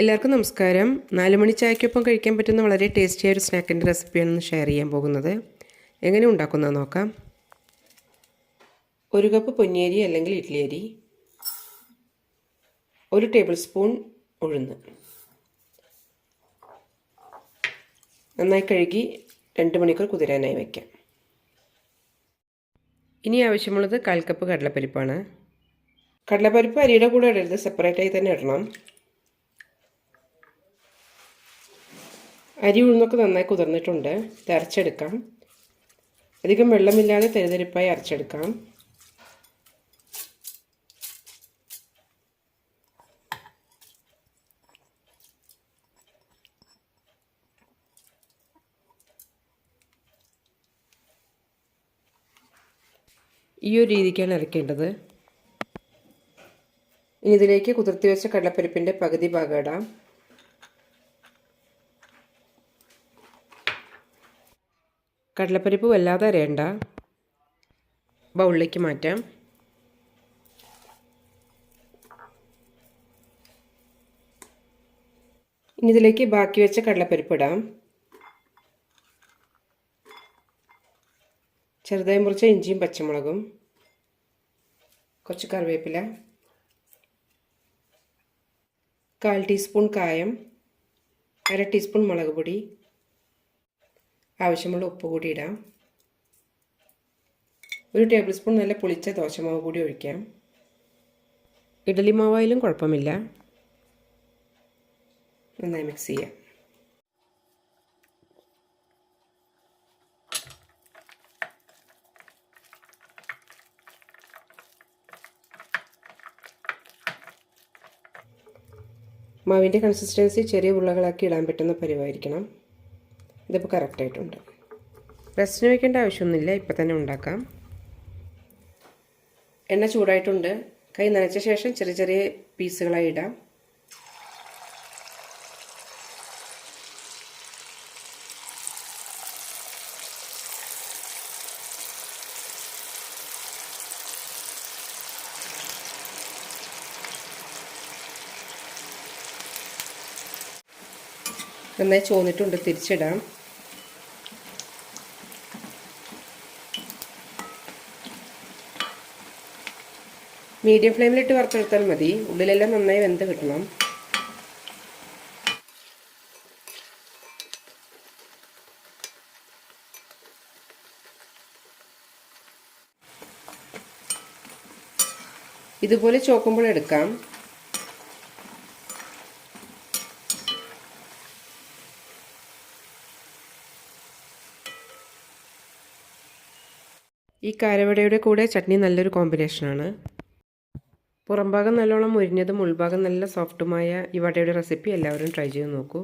എല്ലാവർക്കും നമസ്കാരം. നാല് മണി ചായക്കൊപ്പം കഴിക്കാൻ പറ്റുന്ന വളരെ ടേസ്റ്റിയായ ഒരു സ്നാക്കിന്റെ റെസിപ്പിയാണ് ഷെയർ ചെയ്യാൻ പോകുന്നത്. എങ്ങനെ ഉണ്ടാക്കുന്നത് നോക്കാം. ഒരു കപ്പ് പൊന്നിയരി അല്ലെങ്കിൽ ഇഡ്ലി അരി ഒരു ടേബിൾ സ്പൂൺ ഉഴുന്ന്. നന്നായി കഴുകി രണ്ട് മണിക്കൂർ കുതിരാനായി വയ്ക്കാം ഇനി ആവശ്യമുള്ളത് കാൽ കപ്പ് കടലപ്പരിപ്പാണ്. കടലപ്പരിപ്പ് അരിയുടെ കൂടെ ഇടരുത്. സെപ്പറേറ്റായി തന്നെ ഇടണം. അരി ഉഴുന്നൊക്കെ നന്നായി കുതിർന്നിട്ടുണ്ട്. ഇത് അരച്ചെടുക്കാം. അധികം വെള്ളമില്ലാതെ തെരുതെരിപ്പായി അരച്ചെടുക്കാം. ഈ ഒരു രീതിക്കാണ് അരയ്ക്കേണ്ടത് ഇനി ഇതിലേക്ക് കുതിർത്തി വെച്ച കടലപ്പരിപ്പിന്റെ പകുതി ഭാഗം ഇടാം. കടലപ്പരിപ്പ് വല്ലാതെ അരയണ്ട. ബൗളിലേക്ക് മാറ്റാം. ഇനി ഇതിലേക്ക് ബാക്കി വെച്ച കടലപ്പരിപ്പ് ഇടാം. ചെറുതായി മുറിച്ച ഇഞ്ചിയും പച്ചമുളകും. കുറച്ച് കറിവേപ്പില. കാൽ ടീസ്പൂൺ കായം. അര ടീസ്പൂൺ മുളക് പൊടി. ആവശ്യമുള്ള ഉപ്പ് കൂടി ഇടാം. ഒരു ടേബിൾ സ്പൂൺ നല്ല പുളിച്ച ദോശമാവ് കൂടി ഒഴിക്കാം. ഇഡലി മാവായാലും കുഴപ്പമില്ല. നന്നായി മിക്സ് ചെയ്യാം. മാവിന്റെ കൺസിസ്റ്റൻസി ചെറിയ ഉരുളകളാക്കി ഇടാൻ പറ്റുന്ന പരിവായിരിക്കണം. ഇതിപ്പോൾ കറക്റ്റായിട്ടുണ്ട് റെസ്റ്റിന് വയ്ക്കേണ്ട ആവശ്യമൊന്നുമില്ല. ഇപ്പം തന്നെ ഉണ്ടാക്കാം. എണ്ണ ചൂടായിട്ടുണ്ട്. കൈ നനച്ച ശേഷം ചെറിയ ചെറിയ പീസുകളായി ഇടാം. നന്നായി ചോന്നിട്ടുണ്ട്. തിരിച്ചിടാം. മീഡിയം ഫ്ലെയിമിലിട്ട് വറുത്തെടുത്താൽ മതി. ഉള്ളിലെല്ലാം നന്നായി വെന്ത് കിട്ടണം. ഇതുപോലെ ചോക്കുമ്പോൾ എടുക്കാം. ഈ കാരവടയുടെ കൂടെ ചട്നി നല്ലൊരു കോമ്പിനേഷനാണ്. പുറംഭാഗം നല്ലോണം മുരിഞ്ഞതും ഉൾഭാഗം നല്ല സോഫ്റ്റുമായ ഈ വടയുടെ റെസിപ്പി എല്ലാവരും ട്രൈ ചെയ്ത് നോക്കൂ.